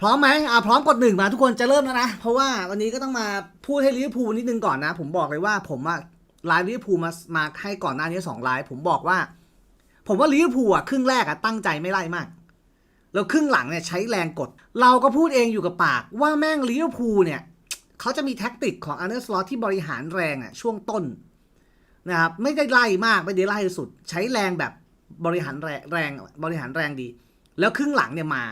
พร้อมไหมอ่าพร้อมกดหนึ่งมาทุกคนจะเริ่มแล้วนะ เพราะว่าวันนี้ก็ต้องมาพูดให้ลิเวอร์พูลนิดนึงก่อนนะ ผมบอกเลยว่าผมอะไลฟ์ลิเวอร์พูลมามาให้ก่อนหน้านี้สองไลฟ์ผมบอกว่า ผมว่าลิเวอร์พูลอะครึ่งแรกอะตั้งใจไม่ไล่มาก แล้วครึ่งหลังเนี่ยใช้แรงกด เราก็พูดเองอยู่กับปาก ว่าแม่งลิเวอร์พูลเนี่ยเขาจะมีแท็กติกของอันเดอร์สลอตที่บริหารแรงอะช่วงต้นนะครับไม่ได้ไล่มากไม่ได้ไล่สุด ใช้แรงแบบบริหารแรงแรงบริหารแรงดี แล้วครึ่งหลังเนี่ยมา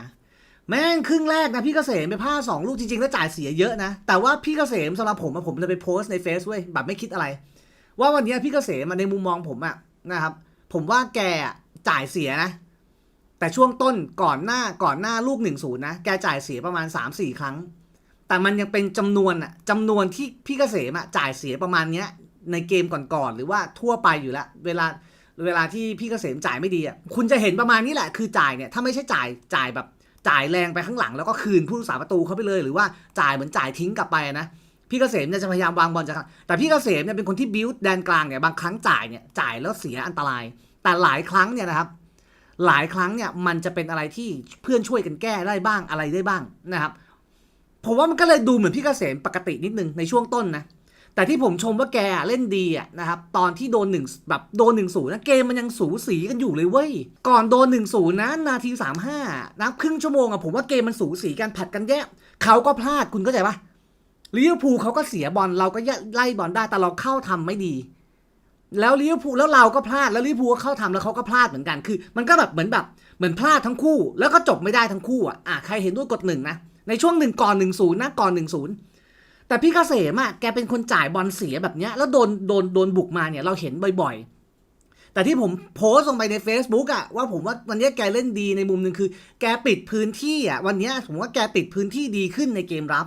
แม่งครึ่งแรกนะพี่เกษมไปพลาดสองลูกจริงๆ แล้วจ่ายเสียเยอะนะ แต่ว่าพี่เกษมสำหรับผมอะผมจะไปโพสต์ในเฟซเว้ยแบบไม่คิดอะไร ว่าวันนี้พี่เกษมในมุมมองผมอะนะครับ ผมว่าแกจ่ายเสียนะ แต่ช่วงต้นก่อนหน้าก่อนหน้าลูกหนึ่งศูนย์นะแกจ่ายเสียประมาณ3ามสี่ครั้ง แต่มันยังเป็นจำนวนอะจำนวนที่พี่เกษมอะจ่ายเสียประมาณเนี้ย ในเกมก่อนๆหรือว่าทั่วไปอยู่แล้วเวลาเวลาที่พี่เกษมจ่ายไม่ดีอะคุณจะเห็นประมาณนี้แหละคือจ่ายเนี่ยถ้าไม่ใช่จ่ายจ่ายแบบ จ่ายแรงไปข้างหลังแล้วก็คืนผู้รักษาประตูเขาไปเลย หรือว่าจ่ายเหมือนจ่ายทิ้งกลับไปนะพี่เกษมเนี่ยจะพยายามวางบอลจากแต่พี่เกษมเนี่ยเป็นคนที่บิวแดนกลางเนี่ยบางครั้งจ่ายเนี่ยจ่ายแล้วเสียอันตราย แต่หลายครั้งเนี่ยนะครับ หลายครั้งเนี่ยมันจะเป็นอะไรที่เพื่อนช่วยกันแก้ได้บ้างอะไรได้บ้างนะครับผมว่ามันก็เลยดูเหมือนพี่เกษมปกตินิดนึงในช่วงต้นนะ แต่ที่ผมชมว่าแกเล่นดีอะนะครับตอนที่โดนหนึ่งแบบโดนหนึ่งศูนย์นะเกมมันยังสูสีกันอยู่เลยเว้ย ก่อนโดนหนึ่งศูนย์นะนาทีสามห้านะครึ่งชั่วโมงอะผมว่าเกมมันสูสีกันผัดกันแย่เขาก็พลาดคุณเข้าใจปะลิเวอร์พูลเขาก็เสียบอลเราก็ไล่บอลได้แต่เราเข้าทำไม่ดี แล้วลิเวอร์พูลแล้วเราก็พลาดแล้วลิเวอร์พูลก็เข้าทำแล้วเขาก็พลาดเหมือนกันคือ มันก็แบบเหมือนแบบเหมือนพลาดทั้งคู่ แล้วก็จบไม่ได้ทั้งคู่อะอะใครเห็นด้วยกดหนึ่งนะในช่วงหนึ่งก่อนหนึ่งศูนย์นะก่อนหนึ่งศูนย์ แต่พี่เกษมอะแกเป็นคนจ่ายบอลเสียแบบเนี้ยแล้วโดนโดนโดนบุกมาเนี่ยเราเห็นบ่อยๆ แต่ที่ผมโพสต์ลงไปใน Facebook อะว่าผมว่าวันนี้แกเล่นดีในมุมหนึ่งคือ แกปิดพื้นที่อะวันนี้ผมว่าแกปิดพื้นที่ดีขึ้นในเกมรับ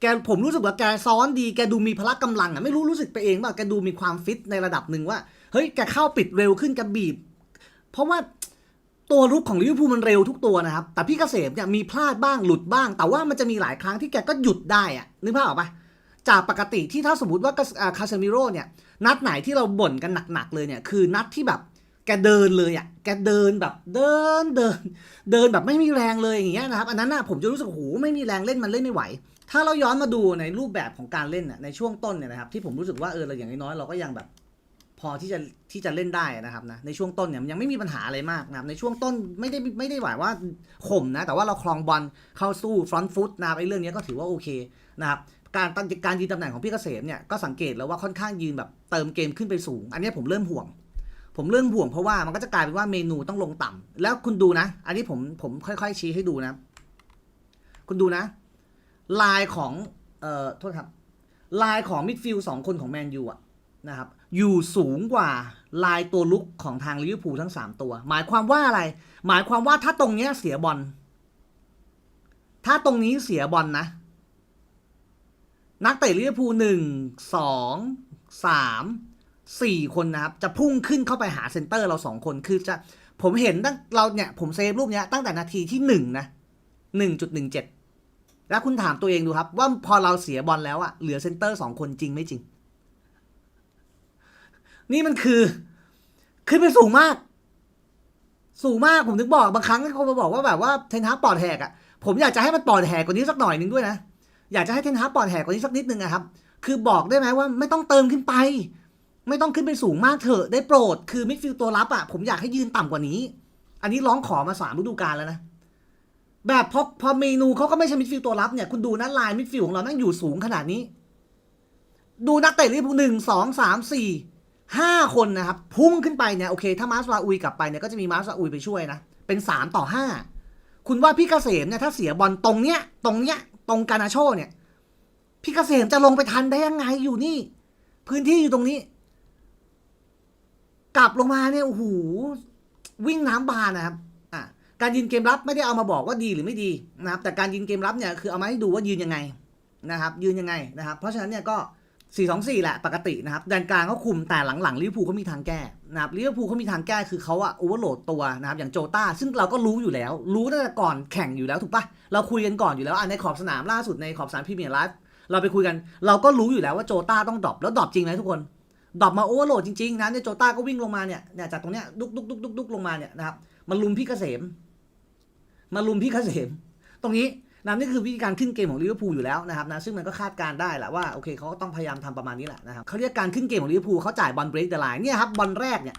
แกผมรู้สึกว่าแกซ้อนดีแกดูมีพละกำลังอะไม่รู้รู้สึกไปเองว่าแกดูมีความฟิตในระดับหนึ่งว่าเฮ้ยแกเข้าปิดเร็วขึ้นแกบีบ เพราะว่า ตัวรุกของลิเวอร์พูลมันเร็วทุกตัวนะครับ แต่พี่เกษมเนี่ยมีพลาดบ้างหลุดบ้าง แต่ว่ามันจะมีหลายครั้งที่แกก็หยุดได้อะนึกภาพออกปะจากปกติที่ถ้าสมมติว่าคาเซมิโร่เนี่ยนัดไหนที่เราบ่นกันหนักๆเลยเนี่ยคือนัดที่แบบแกเดินเลยอะแกเดินแบบเดินเดิน เดินแบบไม่มีแรงเลยอย่างเงี้ยนะครับ อันนั้นน่ะผมจะรู้สึกโอ้โหไม่มีแรงเล่นมันเล่นไม่ไหว ถ้าเราย้อนมาดูในรูปแบบของการเล่นน่ในช่วงต้นเนี่ยนะครับที่ผมรู้สึกว่าเออเราอย่างน้อยเราก็ยังแบบ พอที่จะที่จะเล่นได้นะครับนะในช่วงต้นเนี่ยมันยังไม่มีปัญหาอะไรมากนะครับในช่วงต้นไม่ได้ไม่ได้หมายว่าข่มนะแต่ว่าเราคลองบอลเข้าสู้ฟรอนต์ฟุตนะครับไอ้เรื่องนี้ก็ถือว่าโอเคนะครับการตั้งการยืนตำแหน่งของพี่เกษมเนี่ยก็สังเกตแล้วว่าค่อนข้างยืนแบบเติมเกมขึ้นไปสูง อันนี้ผมเริ่มห่วง ผมเริ่มห่วงเพราะว่ามันก็จะกลายเป็นว่าเมนูต้องลงต่ำแล้วคุณดูนะ อันนี้ผมผมค่อย ๆ ชี้ให้ดูนะ คุณดูนะ ลายของเอ่อโทษครับลายของมิดฟิลด์สองคนของแมนยูอะนะครับ อยู่สูงกว่าลายตัวลุกของทางลิเวอร์พูลทั้งสามตัว หมายความว่าอะไร หมายความว่าถ้าตรงเนี้ยเสียบอล ถ้าตรงนี้เสียบอลนะ นักเตะลิเวอร์พูลหนึ่งสองสามสี่คนนะครับ จะพุ่งขึ้นเข้าไปหาเซนเตอร์เราสองคนคือจะผมเห็นตั้งเราเนี่ยผมเซฟรูปเนี้ยตั้งแต่นาทีที่หนึ่งนะหนึ่งจุดหนึ่งเจ็ดแล้วคุณถามตัวเองดูครับ ว่าพอเราเสียบอลแล้วอะเหลือเซนเตอร์สองคนจริงไม่จริง นี่มันคือ ขึ้นไปสูงมาก สูงมากผมถึงบอกบางครั้งเขามาบอกว่าแบบว่าเทนฮาปอดแหกอะผมอยากจะให้มันปอดแหกกว่านี้สักหน่อยนึงด้วยนะอยากจะให้เทนฮาปอดแหกกว่านี้สักนิดนึงอะครับ คือบอกได้ไหมว่าไม่ต้องเติมขึ้นไป ไม่ต้องขึ้นไปสูงมากเถอะได้โปรดคือมิดฟิลด์ตัวรับอะผมอยากให้ยืนต่ำกว่านี้ อันนี้ร้องขอมาสามฤดูกาลแล้วนะแบบพอพอเมนูเขาก็ไม่ใช่มิดฟิลด์ตัวรับเนี่ยคุณดูนะลายมิดฟิลด์ของเรานั่งอยู่สูงขนาดนี้ ดูนักเตะลิเวอร์พูลหนึ่งสองสามสี่ ห้าคนนะครับ พุ่งขึ้นไปเนี่ยโอเค ถ้ามาสลาอุยกลับไปเนี่ยก็จะมีมาสลาอุยไปช่วยนะ เป็นสามต่อห้าคุณว่าพี่เกษมเนี่ยถ้าเสียบอลตรงเนี้ยตรงเนี้ยตรงกานาโชเนี่ย พี่เกษมจะลงไปทันได้ยังไงอยู่นี่ พื้นที่อยู่ตรงนี้ กลับลงมาเนี่ยโอ้โหวิ่งน้ำบานนะครับอะการยืนเกมรับไม่ได้เอามาบอกว่าดีหรือไม่ดีนะครับ แต่การยืนเกมรับเนี่ยคือเอามาให้ดูว่ายืนยังไงนะครับ ยืนยังไงนะครับ เพราะฉะนั้นเนี่ยก็ 4 2 4 แหละปกตินะครับแดนกลางเขาคุมแต่หลังๆลิเวอร์พูลเขามีทางแก้นะครับลิเวอร์พูลเขามีทางแก้คือเขาอะโอเวอร์โหลดตัวนะครับอย่างโจต้า ซึ่งเราก็รู้อยู่แล้ว รู้ตั้งแต่ก่อนแข่งอยู่แล้วถูกปะเราคุยกันก่อนอยู่แล้วอะในขอบสนามล่าสุดในขอบสนามพรีเมียร์ลีกเราไปคุยกัน เราก็รู้อยู่แล้วว่าโจต้าต้องดรอปแล้วดรอปจริงไหมทุกคนดรอปมาโอเวอร์โหลดจริงๆนะเนี่ยโจต้าก็วิ่งลงมาเนี่ยเนี่ยจากตรงเนี้ยดุกดุกดุกดุกดุกลงมาเนี่ยนะครับมันลุมพี่เกษมมาลุมพี่เกษม ตรงนี้ นะนี่คือวิธีการขึ้นเกมของลิเวอร์พูลอยู่แล้วนะครับนะซึ่งมันก็คาดการได้แหละว่าโอเคเขาก็ต้องพยายามทำประมาณนี้แหละนะครับเขาเรียกการขึ้นเกมของลิเวอร์พูลเขาจ่ายบอลเบรกเดอะไลน์เนี่ยครับบอลแรกเนี่ย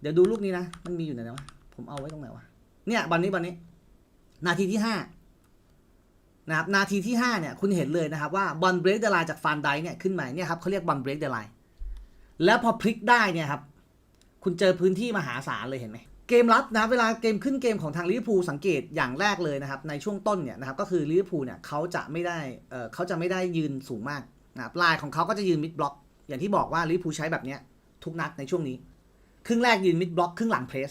เดี๋ยวดูลูกนี้นะ มันมีอยู่ไหนวะผมเอาไว้ตรงไหนวะเนี่ยบอลนี้บอลนี้ นาทีที่ห้านะครับนาทีที่ห้าเนี่ยคุณเห็นเลยนะครับว่าบอลเบรกเดอะไลน์จากฟานไดเนี่ยขึ้นมาเนี่ยครับเขาเรียกบอลเบรกเดอะไลน์แล้วพอพลิกได้เนี่ยครับคุณเจอพื้นที่มหาศาลเลยเห็นไหม เกมรับนะเวลาเกมขึ้นเกมของทางลิเวอร์พูลสังเกตอย่างแรกเลยนะครับในช่วงต้นเนี่ยนะครับก็คือลิเวอร์พูลเนี่ยเขาจะไม่ได้เออเขาจะไม่ได้ยืนสูงมากนะครับลายของเขาก็จะยืนมิดบล็อก อย่างที่บอกว่าลิเวอร์พูลใช้แบบเนี้ยทุกนัดในช่วงนี้ ครึ่งแรกยืนมิดบล็อกครึ่งหลังเพรส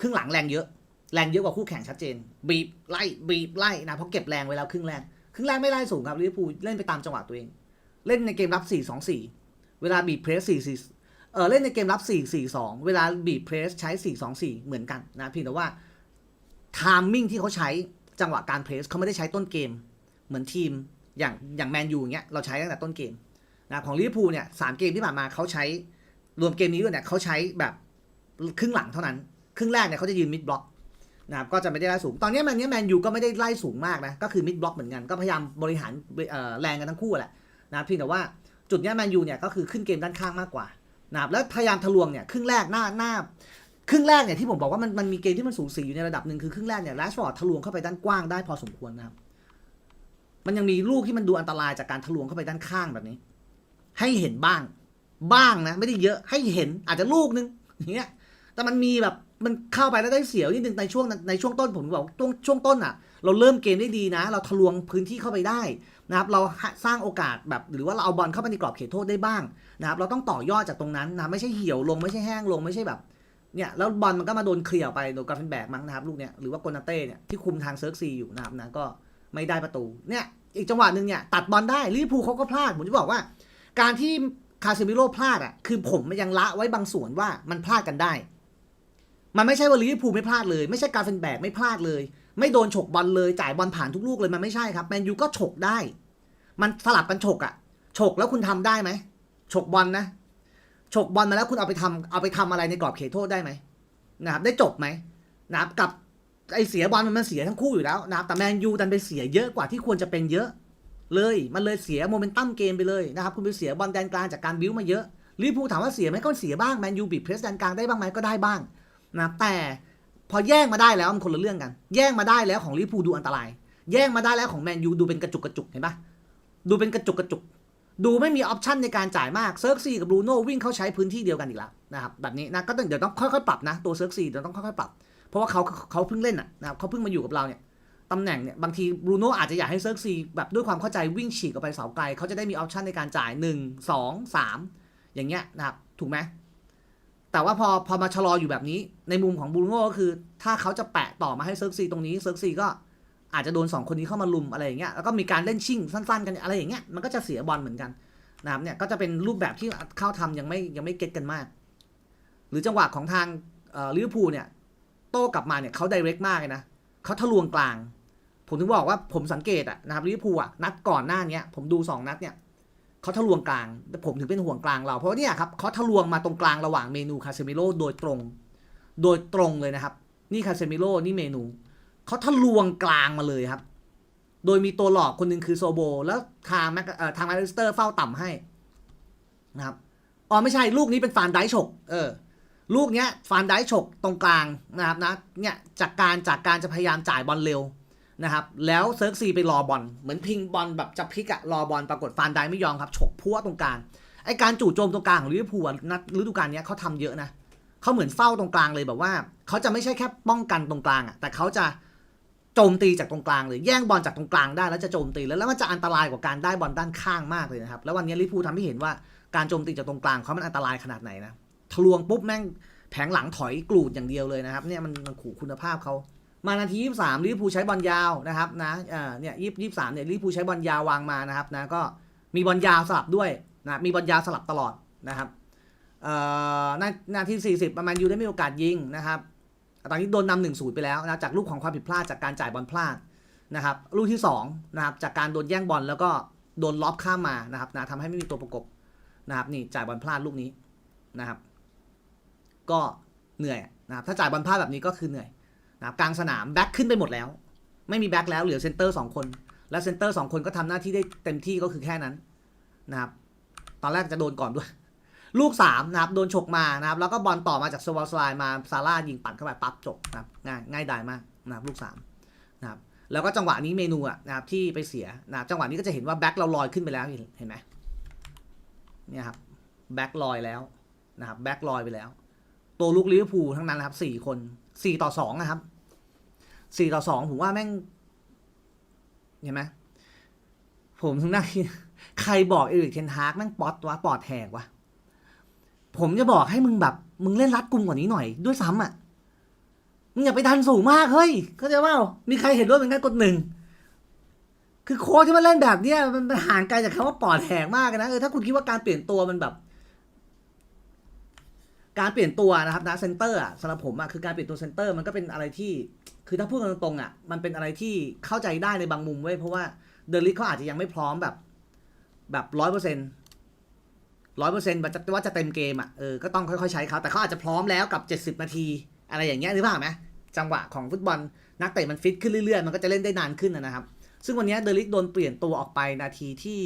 ครึ่งหลังแรงเยอะแรงเยอะกว่าคู่แข่งชัดเจน บีบไล่บีบไล่นะเพราะเก็บแรงไว้แล้วครึ่งแรกครึ่งแรกไม่ไล่สูงครับลิเวอร์พูลเล่นไปตามจังหวะตัวเอง เล่นในเกมรับ 4-2-4 เวลาบีบเพรส4 4 เออเล่นในเกมรับ 4 4 2 เวลาบีบเพรสใช้ 4 2 4 เหมือนกันนะเพียงแต่ว่าทามมิ่งที่เขาใช้จังหวะการเพรสเขาไม่ได้ใช้ต้นเกม เหมือนทีมอย่างอย่างแมนยูอย่างเงี้ยเราใช้ตั้งแต่ต้นเกมนะของลิเวอร์พูลเนี่ยสามเกมที่ผ่านมาเขาใช้รวมเกมนี้ด้วยเนี่ยเขาใช้แบบครึ่งหลังเท่านั้น ครึ่งแรกเนี่ยเขาจะยืนมิดบล็อกนะครับก็จะไม่ได้ไล่สูง ตอนนี้แมนนี้แมนยูก็ไม่ได้ไล่สูงมากนะก็คือมิดบล็อกเหมือนกันก็พยายามบริหารแรงกันทั้งคู่แหละนะเพียงแต่ว่าจุดเนี้ยแมนยูเนี่ยก็คือขึ้นเกมด้านข้างมากกว่า นะครับแล้วพยายามทะลวงเนี่ยครึ่งแรกหน้าหน้าครึ่งแรกเนี่ยที่ผมบอกว่ามันมันมีเกมที่มันสูสีอยู่ในระดับหนึ่งคือครึ่งแรกเนี่ยแรชฟอร์ดทะลวงเข้าไปด้านกว้างได้พอสมควรนะครับมันยังมีลูกที่มันดูอันตรายจากการทะลวงเข้าไปด้านข้างแบบนี้ ให้เห็นบ้าง บ้างนะ ไม่ได้เยอะให้เห็นอาจจะลูกนึงอย่างเงี้ยแต่มันมีแบบ มันเข้าไปแล้วได้เสียวนิดนึงในช่วงในช่วงต้นผมบอกช่วงช่วงต้นอะ เราเริ่มเกมได้ดีนะ เราทะลวงพื้นที่เข้าไปได้นะครับเราสร้างโอกาสแบบหรือว่าเราเอาบอลเข้าไปในกรอบเขตโทษได้บ้างนะครับเราต้องต่อยอดจากตรงนั้นนะไม่ใช่เหี่ยวลงไม่ใช่แห้งลงไม่ใช่แบบเนี่ยแล้วบอลมันก็มาโดนเคลียร์ไปโดนกราฟเฟนแบกมั้งนะครับลูกเนี้ยหรือว่าโกนาเต้เนี่ยที่คุมทางเซิร์กซีอยู่นะครับนะก็ไม่ได้ประตูเนี่ยอีกจังหวะหนึ่งเนี่ยตัดบอลได้ลิเวอร์พูลเขาก็พลาดผมจะบอกว่า การที่คาเซมิโร่พลาดอะคือผมยังละไว้บางส่วนว่ามันพลาดกันได้ มันไม่ใช่ว่าลิเวอร์พูลไม่พลาดเลย ไม่ใช่การเฟนแบกไม่พลาดเลย ไม่โดนฉกบอลเลยจ่ายบอลผ่านทุกลูกเลยมันไม่ใช่ครับแมนยูก็ฉกได้ มันสลับกันฉกอะฉกแล้วคุณทำได้ไหมฉกบอลนะฉกบอลมาแล้วคุณเอาไปทำเอาไปทำอะไรในกรอบเขตโทษได้ไหมนะครับได้จบไหมนะครับกับไอเสียบอลมันมันเสียทั้งคู่อยู่แล้วนะครับแต่แมนยูดันไปเสียเยอะกว่าที่ควรจะเป็นเยอะ เลยมันเลยเสียโมเมนตัมเกมไปเลยนะครับคุณไปเสียบอลแดนกลางจากการบิ้วมาเยอะลิเวอร์พูลถามว่าเสียไหมก็เสียบ้างแมนยูบีบเพรสแดนกลางได้บ้างไหมก็ได้บ้าง นะแต่พอแย่งมาได้แล้วมันคนละเรื่องกัน แย่งมาได้แล้วของลิเวอร์พูดูอันตราย แย่งมาได้แล้วของแมนยูดูเป็นกระจุกกระจุกเห็นปะดูเป็นกระจุกกระจุก ดูไม่มีออปชันในการจ่ายมากเซิร์กซีกับบรูโน่วิ่งเข้าใช้พื้นที่เดียวกันอีกแล้วนะครับแบบนี้นะก็ต้องเดี๋ยวต้องค่อยๆปรับนะตัวเซิร์กซีเดี๋ยวต้องค่อยๆปรับ เพราะว่าเขาเขาเพิ่งเล่นอะนะครับเขาเพิ่งมาอยู่กับเราเนี่ยตำแหน่งเนี่ยบางทีบรูโน่อาจจะอยากให้เซิร์กซีแบบด้วยความเข้าใจวิ่งฉีกออกไปเสาไกลเขาจะได้มีออปชันในการจ่าย 1 2 3 อย่างเงี้ยนะครับถูกไหม แต่ว่าพอพอมาชะลออยู่แบบนี้ ในมุมของบรูโน่ก็คือ ถ้าเขาจะแปะต่อมาให้เซิร์กซีตรงนี้เซิร์กซีก็อาจจะโดน 2 คนนี้เข้ามาลุมอะไรอย่างเงี้ยแล้วก็มีการเล่นชิ่งสั้น ๆ กันอะไรอย่างเงี้ยมันก็จะเสียบอลเหมือนกันนะครับเนี่ยก็จะเป็นรูปแบบที่เข้าทำยังไม่ยังไม่เก็ตกันมาก หรือจังหวะของทางลิเวอร์พูลเนี่ยโต้กลับมาเนี่ยเขาไดเรกมากเลยนะเขาทะลวงกลาง ผมถึงบอกว่าผมสังเกตอะนะครับลิเวอร์พูลอะนัดก่อนหน้านี้ผมดู 2 นัดเนี่ย เขาทะลวงกลางแต่ผมถึงเป็นห่วงกลางเรา เพราะว่าเนี่ยครับเขาทะลวงมาตรงกลางระหว่างเมนูคาเซมิโรโดยตรง โดยตรงเลยนะครับ นี่คาเซมิโรนี่เมนู เขาทะลวงกลางมาเลยครับ โดยมีตัวหลอกคนหนึ่งคือโซโบ แล้วทางแม็กทางแมคอลิสเตอร์เฝ้าต่ำให้นะครับอ๋อไม่ใช่ลูกนี้เป็นฟานไดฉกเออลูกเนี้ยฟานไดฉกตรงกลางนะครับนะเนี่ยจากการจากการจะพยายามจ่ายบอลเร็ว นะครับแล้วเซิร์กซีไปรอบอลเหมือนพิงบอลแบบจะพลิกอะรอบอลปรากฏฟานไดไม่ยอมครับฉกพัวตรงกลางไอการจู่โจมตรงกลางของลิเวอร์พูลนัดฤดูกาลนี้เขาทำเยอะนะเขาเหมือนเฝ้าตรงกลางเลยแบบว่าเขาจะไม่ใช่แค่ป้องกันตรงกลางอะแต่เขาจะโจมตีจากตรงกลางเลยแย่งบอลจากตรงกลางได้แล้วจะโจมตีแล้วแล้วมันจะอันตรายกว่าการได้บอลด้านข้างมากเลยนะครับแล้ววันนี้ลิเวอร์พูลทำให้เห็นว่าการโจมตีจากตรงกลางเขามันอันตรายขนาดไหนนะทะลวงปุ๊บแม่งแผงหลังถอยกรูดอย่างเดียวเลยนะครับเนี่ยมันขู่คุณภาพเขา มานาทียี่สามลิเวอร์พูลใช้บอลยาวนะครับนะเนี่ยยี่ยี่สามเนี่ยลิเวอร์พูลใช้บอลยาววางมานะครับนะก็มีบอลยาวสลับด้วยนะมีบอลยาวสลับตลอดนะครับเอ่อนานาทีสี่สิบประมาณยูได้มีโอกาสยิงนะครับตอนนี้โดนนำหนึ่งศูนย์ไปแล้วนะจากลูกของความผิดพลาดจากการจ่ายบอลพลาดนะครับลูกที่สองนะครับจากการโดนแย่งบอลแล้วก็โดนล็อบข้ามมานะครับนะทำให้ไม่มีตัวประกบนะครับนี่จ่ายบอลพลาดลูกนี้นะครับ ก็เหนื่อยนะครับถ้าจ่ายบอลพลาดแบบนี้ก็คือเหนื่อย นะกลางสนามแบ็คขึ้นไปหมดแล้ว ไม่มีแบ็คแล้วเหลือเซนเตอร์สองคน และเซนเตอร์สองคนก็ทำหน้าที่ได้เต็มที่ก็คือแค่นั้นนะครับตอนแรกจะโดนก่อนด้วย ลูกสามนะครับโดนฉกมานะครับแล้วก็บอลต่อมาจากสวอลสไลน์มาซาร่ายิงปัดเข้าไปปั๊บจบนะครับง่ายง่ายดายมากนะครับลูกสามนะครับแล้วก็จังหวะนี้เมนูอะนะครับที่ไปเสียนะครับจังหวะนี้ก็จะเห็นว่าแบ็คเราลอยขึ้นไปแล้วเห็นไหมเนี่ยครับแบ็คลอยแล้วนะครับแบ็คลอยไปแล้ว ตัวลูกลิเวอร์พูลทั้งนั้นนะครับสี่คนสี่ต่อสองนะครับ สี่ต่อสองผมว่าแม่ง เห็นไหมผมถึงนั่งคิดใครบอกเอริกเทนฮากแม่งป๊อตวะปอดแหกวะผมจะบอกให้มึงแบบ มึงเล่นรัดกุมกว่านี้หน่อยด้วยซ้ำอะมึงอย่าไปดันสูงมากเฮ้ยเข้าใจเปล่ามีใครเห็นด้วยเป็นแค่กดหนึ่งคือโค้ชที่มาเล่นแบบเนี้ยมันห่างไกลจากคำว่าปอดแหกมากนะเออถ้าคุณคิดว่าการเปลี่ยนตัวมันแบบ การเปลี่ยนตัวนะครับนะเซนเตอร์อะสำหรับผมอะคือการเปลี่ยนตัวเซนเตอร์มันก็เป็นอะไรที่ คือถ้าพูดกันตรงๆอะมันเป็นอะไรที่เข้าใจได้ในบางมุมเว้ยเพราะว่าเดลิทเขาอาจจะยังไม่พร้อมแบบ แบบร้อยเปอร์เซ็นต์ร้อยเปอร์เซ็นต์ว่าจะเต็มเกมอะเออก็ต้องค่อยๆใช้เขาแต่เขาอาจจะพร้อมแล้วกับเจ็ดสิบนาที อะไรอย่างเงี้ยหรือเปล่าไหมจังหวะของฟุตบอลนักเตะมันฟิตขึ้นเรื่อยๆ มันก็จะเล่นได้นานขึ้นนะนะครับ ซึ่งวันนี้เดลิทโดนเปลี่ยนตัวออกไปนาทีที่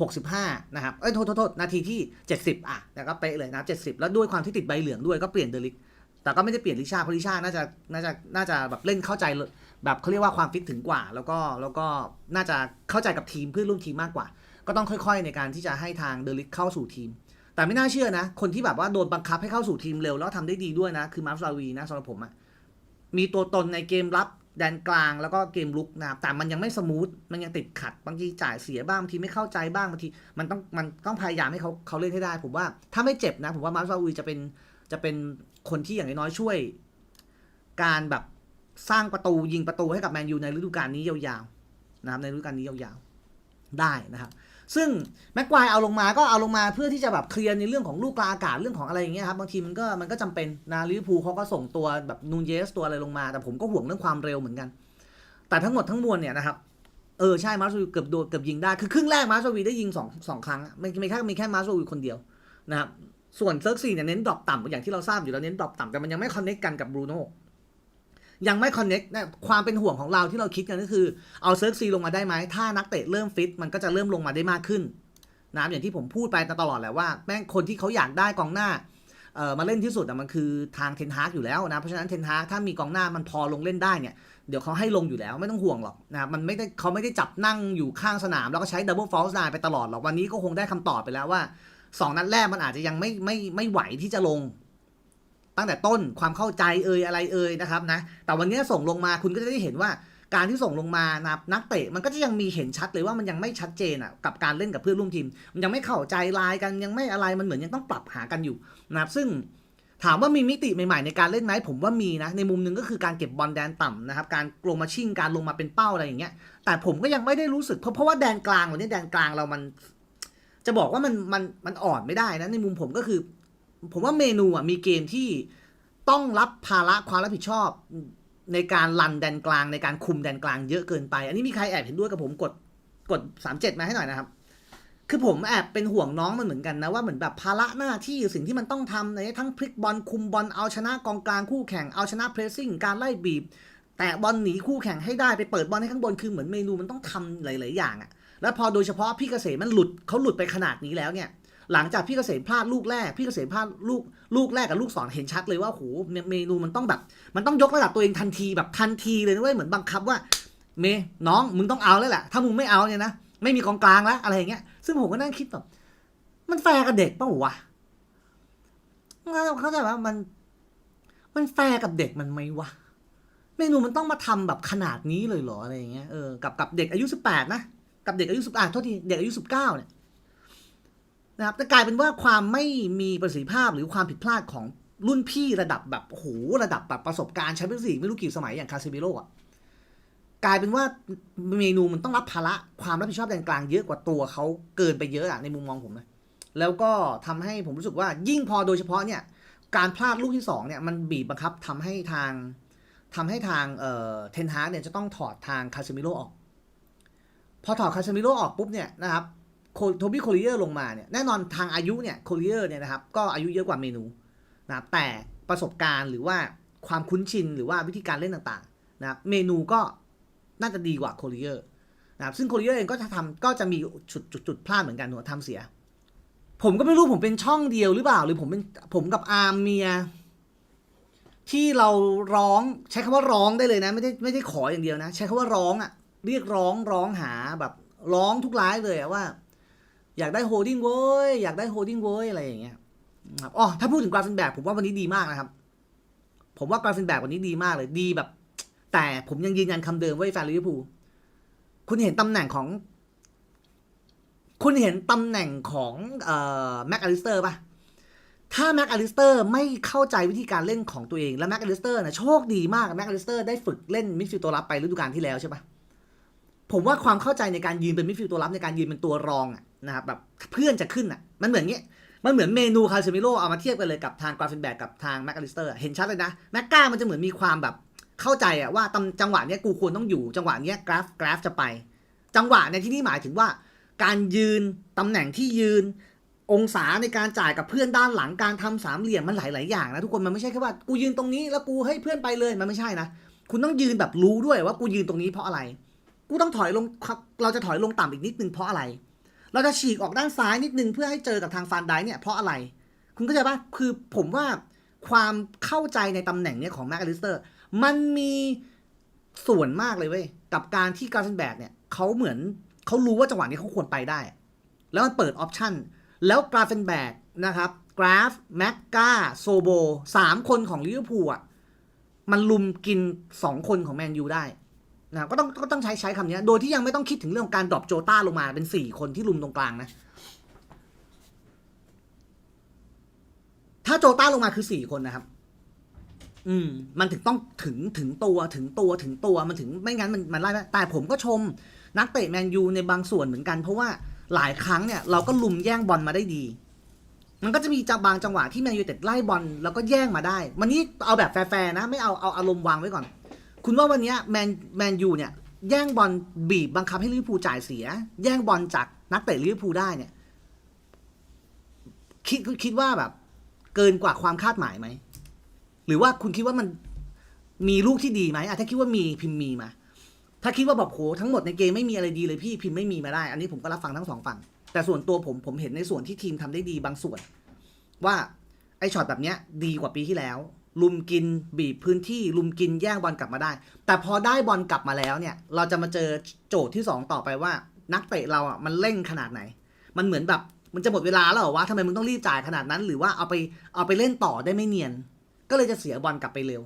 65 นะครับ เอ้ย โทษโทษนาทีที่ 70 อะ แต่ก็เป๊ะเลยนะ70 แล้วด้วยความที่ติดใบเหลืองด้วยก็เปลี่ยนเดลิทแต่ก็ไม่ได้เปลี่ยนลิชา เพราะลิชา น่าจะ น่าจะ น่าจะแบบเล่นเข้าใจ แบบเขาเรียกว่าความฟิตถึงกว่า แล้วก็ แล้วก็ น่าจะเข้าใจกับทีมเพื่อนร่วมทีมมากกว่า ก็ต้องค่อยๆ ในการที่จะให้ทางเดลิทเข้าสู่ทีม แต่ไม่น่าเชื่อนะ คนที่แบบว่าโดนบังคับให้เข้าสู่ทีมเร็วแล้วทำได้ดีด้วยนะ คือมาร์ฟลาวีนะสำหรับผมอะมีตัวตนในเกมรับ แดนกลางแล้วก็เกมลุกนะครับแต่มันยังไม่สมูทมันยังติดขัดบางทีจ่ายเสียบ้างบางทีไม่เข้าใจบ้างบางทีมันต้องมันต้องพยายามให้เขาเขาเล่นให้ได้ ผมว่าถ้าไม่เจ็บนะ ผมว่ามาร์ฟลาวีจะเป็นจะเป็นคนที่อย่างน้อยช่วย การแบบสร้างประตูยิงประตูให้กับแมนยูในฤดูกาลนี้ยาวๆนะครับในฤดูกาลนี้ยาวๆได้นะครับ ซึ่งแม็กควายเอาลงมาก็เอาลงมาเพื่อที่จะแบบเคลียร์ในเรื่องของลูกกลางอากาศเรื่องของอะไรอย่างเงี้ยครับบางทีมันก็มันก็จำเป็นนะลิเวอร์พูลเขาก็ส่งตัวแบบนูนเยสตัวอะไรลงมา แต่ผมก็ห่วงเรื่องความเร็วเหมือนกัน แต่ทั้งหมดทั้งมวลเนี่ยนะครับเออใช่มาร์ชวีเกือบโดนเกือบยิงได้คือครึ่งแรกมาร์ชวีได้ยิงสองสองครั้งไม่ไม่แค่มีแค่มาร์ชวีคนเดียวนะครับส่วนเซิร์กซีเนี่ยเน้นดรอปต่ำอย่างที่เราทราบอยู่แล้วเน้นดรอปต่ำแต่มันยังไม่คอนเน็กกันกับบรูโน่ ยังไม่คอนเน็กนะความเป็นห่วงของเราที่เราคิดกันก็คือ เอาเซิร์กซีลงมาได้ไหม ถ้านักเตะเริ่มฟิต มันก็จะเริ่มลงมาได้มากขึ้นนะอย่างที่ผมพูดไปตลอดแหละว่าแม่งคนที่เขาอยากได้กองหน้าเออมาเล่นที่สุดอะมันคือทางเทนฮากอยู่แล้วนะ เพราะฉะนั้นเทนฮากถ้ามีกองหน้ามันพอลงเล่นได้เนี่ยเดี๋ยวเขาให้ลงอยู่แล้วไม่ต้องห่วงหรอกนะมันไม่ได้เขาไม่ได้จับนั่งอยู่ข้างสนาม แล้วก็ใช้ดับเบิลฟอลส์ไไปตลอดหรอกวันนี้ก็คงได้คำตอบไปแล้วว่าสองนัดแรกมันอาจจะยังไม่ไม่ไม่ไหวที่จะลง ตั้งแต่ต้นความเข้าใจเอ่ยอะไรเอ่ยนะครับนะแต่วันนี้ส่งลงมาคุณก็จะได้เห็นว่าการที่ส่งลงมานะนักเตะมันก็จะยังมีเห็นชัดเลยว่ามันยังไม่ชัดเจนอะกับการเล่นกับเพื่อนร่วมทีม มันยังไม่เข้าใจลายกันยังไม่อะไรมันเหมือนยังต้องปรับหากันอยู่นะครับซึ่งถามว่ามีมิติใหม่ๆในการเล่นไหมผมว่ามีนะในมุมหนึ่งก็คือการเก็บบอลแดนต่ำนะครับการลงมาชิ่งการลงมาเป็นเป้าอะไรอย่างเงี้ยแต่ผมก็ยังไม่ได้รู้สึกเพราะเพราะว่าแดนกลางวันนี้แดนกลางเรามัน จะบอกว่ามันมันมันอ่อนไม่ได้นะในมุมผมก็คือ ผมว่าเมนูอะมีเกมที่ต้องรับภาระความรับผิดชอบในการรันแดนกลางในการคุมแดนกลางเยอะเกินไป อันนี้มีใครแอบเห็นด้วยกับผมกดกดสามเจ็ดมาให้หน่อยนะครับ คือผมแอบเป็นห่วงน้องมันเหมือนกันนะว่าเหมือนแบบภาระหน้าที่สิ่งที่มันต้องทำในทั้งพลิกบอลคุมบอลเอาชนะกองกลางคู่แข่งเอาชนะเพรสซิ่งการไล่บีบ แต่บอลหนีคู่แข่งให้ได้ไปเปิดบอลให้ข้างบนคือเหมือนเมนูมันต้องทำหลาย ๆ อย่างอะแล้วพอโดยเฉพาะพี่เกษมมันหลุดเขาหลุดไปขนาดนี้แล้วเนี่ย หลังจากพี่เกษมพลาดลูกแรก พี่เกษมพลาดลูกลูกแรกกับลูกสองเห็นชัดเลยว่าโหเมนูมันต้องแบบ มันต้องยกระดับตัวเองทันทีแบบทันทีเลยนะเว้ยเหมือนบังคับว่า เมน้องมึงต้องเอาแล้วแหละถ้ามึงไม่เอาเนี่ยนะไม่มีกองกลางแล้วอะไรอย่างเงี้ย ซึ่งผมก็นั่งคิดแบบมันแฟร์กับเด็กป่าวะเข้าใจว่ามัน มันแฟร์กับเด็กมันไหมวะเมนูมันต้องมาทำแบบขนาดนี้เลยเหรออะไรอย่างเงี้ยเออกับกับเด็กอายุสิบแปดนะกับเด็กอายุสิบอ่าโทษทีเด็กอายุสิบเก้าเนี่ย นะครับแต่กลายเป็นว่าความไม่มีประสิทธิภาพหรือความผิดพลาดของรุ่นพี่ระดับแบบโหระดับแบบประสบการณ์แชมเปี้ยนส์ลีกไม่รู้กี่สมัยอย่างคาเซมิโร่อะกลายเป็นว่าเมนูมันต้องรับภาระความรับผิดชอบแดนกลางเยอะกว่าตัวเขาเกินไปเยอะอะในมุมมองผมนะแล้วก็ทำให้ผมรู้สึกว่ายิ่งพอโดยเฉพาะเนี่ย การพลาดลูกที่สองเนี่ยมันบีบบังคับทำให้ทางทำให้ทางเอ่อเทนฮากเนี่ยจะต้องถอดทางคาเซมิโร่ออก พอถอดคาเซมิโร่ออกปุ๊บเนี่ยนะครับ โทบี้โคลิเยอร์ลงมาเนี่ยแน่นอนทางอายุเนี่ยโคลิเยอร์เนี่ยนะครับก็อายุเยอะกว่าเมนูนะครับแต่ประสบการณ์หรือว่าความคุ้นชินหรือว่าวิธีการเล่นต่างๆนะครับเมนูก็น่าจะดีกว่าโคลิเยอร์นะครับซึ่งโคลิเยอร์เองก็จะทำก็จะมีจุดจุดจุดพลาดเหมือนกันหัวทำเสีย ผมก็ไม่รู้ผมเป็นช่องเดียวหรือเปล่า หรือผมเป็นผมกับอาร์เมียที่เราร้องใช้คำว่าร้องได้เลยนะ ไม่ได้ไม่ได้ขออย่างเดียวนะ ใช้คำว่าร้องอะเรียกร้องร้องหาแบบร้องทุกไลฟ์เลยอะว่า อยากได้โฮดดิ้งเว้ยอยากได้โฮดดิ้งเว้ยอะไรอย่างเงี้ยครับอ๋อถ้าพูดถึงกราฟินแบกผมว่าวันนี้ดีมากนะครับ ผมว่ากราฟินแบกวันนี้ดีมากเลยดีแบบ แต่ผมยังยืนยันคำเดิมไว้แฟนลิเวอร์พูลคุณเห็นตำแหน่งของ คุณเห็นตำแหน่งของเอ่อแม็กอลิสเตอร์ปะถ้าแม็กอลิสเตอร์ไม่เข้าใจวิธีการเล่นของตัวเองและแม็กอลิสเตอร์นะโชคดีมากแม็กอลิสเตอร์ได้ฝึกเล่นมิดฟิลด์ตัวรับไปฤดูกาลที่แล้วใช่ปะผมว่าความเข้าใจในการยืนเป็นมิดฟิลด์ตัวรับในการยืนเป็นตัวรองอะ นะครับแบบเพื่อนจะขึ้นอะ มันเหมือนเงี้ยมันเหมือนเมนูคาเซมิโรเอามาเทียบกันเลยกับทางกราฟินแบกกับทางแม็กอลิสเตอร์เห็นชัดเลยนะแม็กก้ามันจะเหมือนมีความแบบเข้าใจอะว่าตจังหวะเนี้ยกูควรต้องอยู่ จังหวะเนี้ยกราฟกราฟจะไป จังหวะในที่นี้หมายถึงว่า การยืนตำแหน่งที่ยืน องศาในการจ่ายกับเพื่อนด้านหลังการทำสามเหลี่ยมมันหลาย ๆ อย่างนะทุกคนมันไม่ใช่แค่ว่ากูยืนตรงนี้แล้วกูให้เพื่อนไปเลยมันไม่ใช่นะคุณต้องยืนแบบรู้ด้วยว่ากูยืนตรงนี้เพราะอะไร กูต้องถอยลงเราจะถอยลงต่ำอีกนิดนึงเพราะอะไร เราจะฉีกออกด้านซ้ายนิดนึงเพื่อให้เจอกับทางฟานไดเนี่ยเพราะอะไร คุณเข้าใจปะคือผมว่าความเข้าใจในตำแหน่งเนี่ยของแม็กอลิสเตอร์ มันมีส่วนมากเลยเว้ย กับการที่การ์เซนแบกเนี่ยเขาเหมือนเขารู้ว่าจังหวะนี้เขาควรไปได้ แล้วมันเปิดออปชันแล้วกราฟเฟนแบกนะครับกราฟแม็กกาโซโบสามคนของลิเวอร์พูลอะมันลุมกินสองคนของแมนยูได้ นะก็ต้องก็ต้องใช้ใช้คำนี้โดยที่ยังไม่ต้องคิดถึงเรื่องการดรอปโจต้าลงมาเป็นสี่คนที่ลุมตรงกลางนะ ถ้าโจต้าลงมาคือสี่คนนะครับ อืม มันถึงต้องถึงถึงตัวถึงตัวถึงตัวมันถึงไม่งั้นมันมันไล่ไม่แต่ผมก็ชมนักเตะแมนยูในบางส่วนเหมือนกัน เพราะว่าหลายครั้งเนี่ย เราก็ลุมแย่งบอลมาได้ดี มันก็จะมีจังบางจังหวะที่แมนยูเต็ดไล่บอลแล้วก็แย่งมาได้ วันนี้เอาแบบแฟร์ๆนะ ไม่เอาเอาอารมณ์วางไว้ก่อน คุณว่าวันนี้แมนแมนยูเนี่ย แย่งบอลบีบบังคับให้ลิเวอร์พูลจ่ายเสีย แย่งบอลจากนักเตะลิเวอร์พูลได้เนี่ย คิดคิดว่าแบบ เกินกว่าความคาดหมายไหม หรือว่าคุณคิดว่ามันมีลูกที่ดีไหมอะถ้าคิดว่ามีพิมพ์มีมา ถ้าคิดว่าแบบโหทั้งหมดในเกมไม่มีอะไรดีเลยพี่พิมพ์ไม่มีมาได้ อันนี้ผมก็รับฟังทั้งสองฝั่ง แต่ส่วนตัวผมผมเห็นในส่วนที่ทีมทำได้ดีบางส่วน ว่าไอ้ช็อตแบบเนี้ยดีกว่าปีที่แล้ว ลุมกินบีบพื้นที่ลุมกินแย่งบอลกลับมาได้ แต่พอได้บอลกลับมาแล้วเนี่ย เราจะมาเจอโจทย์ที่สองต่อไปว่า นักเตะเราอะมันเร่งขนาดไหน มันเหมือนแบบมันจะหมดเวลาแล้วเหรอวะทำไมมึงต้องรีบจ่ายขนาดนั้น หรือว่าเอาไปเอาไปเล่นต่อได้ไม่เนียน ก็เลยจะเสียบอลกลับไปเร็ว